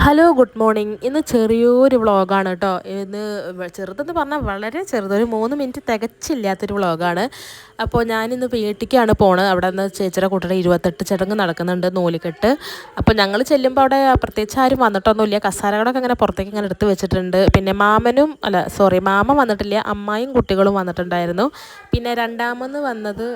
Hello good morning ഇന്ന് ചെറിയൊരു വ്ളോഗാണ് കേട്ടോ. ഇന്ന് ചെറുതെന്ന് പറഞ്ഞാൽ വളരെ ചെറുത്. ഒരു മൂന്ന് മിനിറ്റ് തികച്ചില്ലാത്തൊരു വ്ളോഗാണ് അപ്പോൾ ഞാനിന്ന് വീട്ടിലേക്കാണ് പോണത്. അവിടെ നിന്ന് ചേച്ചിയുടെ കൂട്ടരുടെ ഇരുപത്തെട്ട് ചടങ്ങ് നടക്കുന്നുണ്ട് നൂലിക്കെട്ട്. അപ്പോൾ ഞങ്ങൾ ചെല്ലുമ്പോൾ അവിടെ പ്രത്യേകിച്ച് ആരും വന്നിട്ടൊന്നുമില്ല. കസാരകളൊക്കെ അങ്ങനെ പുറത്തേക്ക് ഇങ്ങനെ എടുത്ത് വെച്ചിട്ടുണ്ട്. പിന്നെ മാമനും അല്ല സോറി മാമ വന്നിട്ടില്ല. അമ്മായും കുട്ടികളും വന്നിട്ടുണ്ടായിരുന്നു. പിന്നെ രണ്ടാമെന്ന് വന്നത്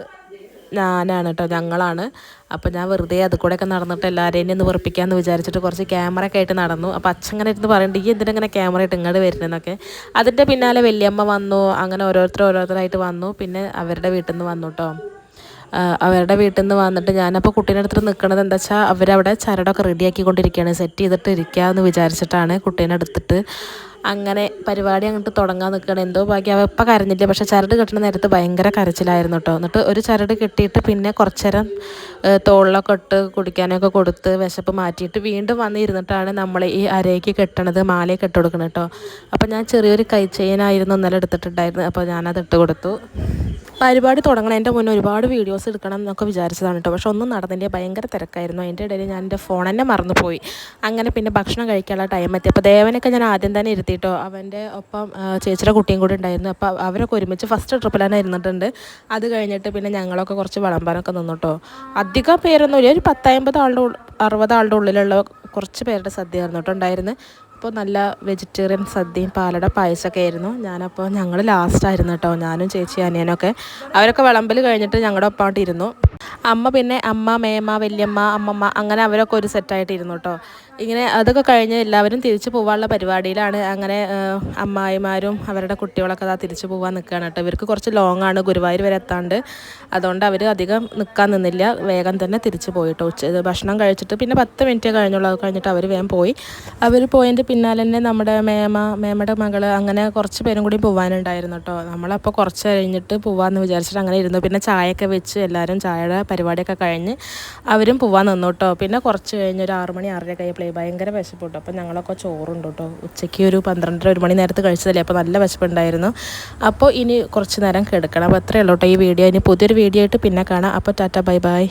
ഞാനാണ് കേട്ടോ ഞങ്ങളാണ്. അപ്പോൾ ഞാൻ വെറുതെ അത് കൂടെയൊക്കെ നടന്നിട്ട് എല്ലാവരെയും ഒന്ന് വെറുപ്പിക്കാമെന്ന് വിചാരിച്ചിട്ട് കുറച്ച് ക്യാമറ ഒക്കെ ആയിട്ട് നടന്നു. അപ്പോൾ അച്ഛങ്ങനെ ഇരുന്ന് പറയുന്നുണ്ട് ഈ എന്തിനങ്ങനെ ക്യാമറ ആയിട്ട് ഇങ്ങോട്ട് വരുന്നതെന്നൊക്കെ അതിന്റെ പിന്നാലെ വലിയമ്മ വന്നു അങ്ങനെ ഓരോരുത്തർ ഓരോരുത്തരായിട്ട് വന്നു. പിന്നെ അവരുടെ വീട്ടിൽ നിന്ന് വന്നു കേട്ടോ അവരുടെ വീട്ടിൽ നിന്ന് വന്നിട്ട് ഞാനപ്പോൾ കുട്ടീന്റെ അടുത്ത് നിൽക്കുന്നത് എന്താ വെച്ചാൽ അവരവിടെ ചരടൊക്കെ റെഡിയാക്കിക്കൊണ്ടിരിക്കുകയാണ് സെറ്റ് ചെയ്തിട്ട് ഇരിക്കുക എന്ന് വിചാരിച്ചിട്ടാണ് കുട്ടീനെ എടുത്തിട്ട് അങ്ങനെ പരിപാടി അങ്ങോട്ട് തുടങ്ങാൻ നിൽക്കുകയാണ് എന്തോ ബാക്കി അവ ഇപ്പം കരഞ്ഞില്ല. പക്ഷേ ചരട് കെട്ടുന്ന നേരത്ത് ഭയങ്കര കരച്ചിലായിരുന്നു കേട്ടോ എന്നിട്ട് ഒരു ചരട് കെട്ടിയിട്ട് പിന്നെ കുറച്ച് നേരം തോളിലൊക്കെ ഇട്ട് കുടിക്കാനൊക്കെ കൊടുത്ത് വിശപ്പ് മാറ്റിയിട്ട് വീണ്ടും വന്നിരുന്നിട്ടാണ് നമ്മൾ ഈ അരയ്ക്ക് കെട്ടണത് മാലയൊക്കെ ഇട്ട് കൊടുക്കണം കേട്ടോ അപ്പോൾ ഞാൻ ചെറിയൊരു കൈ ചെയിനായിരുന്നു ഇന്നലെ എടുത്തിട്ടുണ്ടായിരുന്നു അപ്പോൾ ഞാനത് ഇട്ട് കൊടുത്തു. പരിപാടി എന്റെ മുന്നേ ഒരുപാട് വീഡിയോസ് എടുക്കണം എന്നൊക്കെ വിചാരിച്ചതാണ് കേട്ടോ പക്ഷെ ഒന്നും നടന്നില്ല. ഭയങ്കര തിരക്കായിരുന്നു. അതിന്റെ ഇടയിൽ ഞാൻ എന്റെ ഫോൺ തന്നെ മറന്നുപോയി. അങ്ങനെ പിന്നെ ഭക്ഷണം കഴിക്കാനുള്ള ടൈം എത്തി അപ്പോൾ ദേവനൊക്കെ ഞാൻ ആദ്യം തന്നെ ഇരുത്തിയിട്ടോ. അവന്റെ ഒപ്പം ചേച്ചിയുടെ കുട്ടിയും കൂടി ഉണ്ടായിരുന്നു. അപ്പോൾ അവരൊക്കെ ഒരുമിച്ച് ഫസ്റ്റ് ട്രിപ്പിൽ തന്നെ ഇരുന്നിട്ടുണ്ട്. അത് കഴിഞ്ഞിട്ട് പിന്നെ ഞങ്ങളൊക്കെ കുറച്ച് വിളമ്പാനൊക്കെ നിന്നിട്ടോ അധികം പേരൊന്നുമില്ല. ഒരു പത്തമ്പത് ആളുടെ അറുപത് ആളുടെ ഉള്ളിലുള്ള കുറച്ച് പേരുടെ സദ്യ ആയിരുന്നു കേട്ടോ അപ്പോൾ നല്ല വെജിറ്റേറിയൻ സദ്യയും പാലട പായസമൊക്കെ ആയിരുന്നു. ഞാനപ്പോൾ ഞങ്ങൾ ലാസ്റ്റായിരുന്നു കേട്ടോ. ഞാനും ചേച്ചി അനിയനൊക്കെ. അവരൊക്കെ വിളമ്പൽ കഴിഞ്ഞിട്ട് ഞങ്ങളുടെ ഇരുന്നു. അമ്മ പിന്നെ അമ്മ മേമ വല്യമ്മ അമ്മമ്മ അങ്ങനെ അവരൊക്കെ ഒരു സെറ്റായിട്ട് ഇരുന്നു കേട്ടോ ഇങ്ങനെ അതൊക്കെ കഴിഞ്ഞ് എല്ലാവരും തിരിച്ചു പോകാനുള്ള പരിപാടിയിലാണ് അങ്ങനെ അമ്മായിമാരും അവരുടെ കുട്ടികളൊക്കെ അതാ തിരിച്ചു പോകാൻ നിൽക്കുകയാണ് കേട്ടോ ഇവർക്ക് കുറച്ച് ലോങ് ആണ് ഗുരുവായൂർ വരെ എത്താണ്ട്. അതുകൊണ്ട് അവർ അധികം നിൽക്കാൻ നിന്നില്ല. വേഗം തന്നെ തിരിച്ചു പോയിട്ടോ ഉച്ച ഭക്ഷണം കഴിച്ചിട്ട് പിന്നെ പത്ത് മിനിറ്റ് കഴിഞ്ഞുള്ളൂ. അത് കഴിഞ്ഞിട്ട് അവർ വേഗം പോയി. അവർ പോയതിന്റെ പിന്നാലെ തന്നെ നമ്മുടെ മേമ മേമയുടെ മകൾ അങ്ങനെ കുറച്ച് പേരും കൂടി പോകാനുണ്ടായിരുന്നു കേട്ടോ നമ്മളപ്പോൾ കുറച്ച് കഴിഞ്ഞിട്ട് പോകാമെന്ന് വിചാരിച്ചിട്ട് അങ്ങനെ ഇരുന്നു. പിന്നെ ചായയൊക്കെ വെച്ച് എല്ലാവരും ചായയുടെ പരിപാടിയൊക്കെ കഴിഞ്ഞ് അവരും പോവാൻ നിന്നു കേട്ടോ പിന്നെ കുറച്ച് കഴിഞ്ഞ് ഒരു ആറ് മണി ആറര കഴിയപ്പോഴേ ഭയങ്കര വിശപ്പ് അപ്പോൾ ഞങ്ങളൊക്കെ ചോറുണ്ട് കേട്ടോ ഉച്ചയ്ക്ക് ഒരു പന്ത്രണ്ടര ഒരു മണി നേരത്തെ കഴിച്ചതല്ലേ? അപ്പോൾ നല്ല വിശപ്പുണ്ടായിരുന്നു. അപ്പോൾ ഇനി കുറച്ച് നേരം കിടക്കണം. അപ്പോൾ അത്രയേ ഉള്ളൂ കേട്ടോ ഈ വീഡിയോ. ഇനി പുതിയൊരു വീഡിയോ ആയിട്ട് പിന്നെ കാണാം. അപ്പോൾ ടാറ്റ ബൈ ബൈ.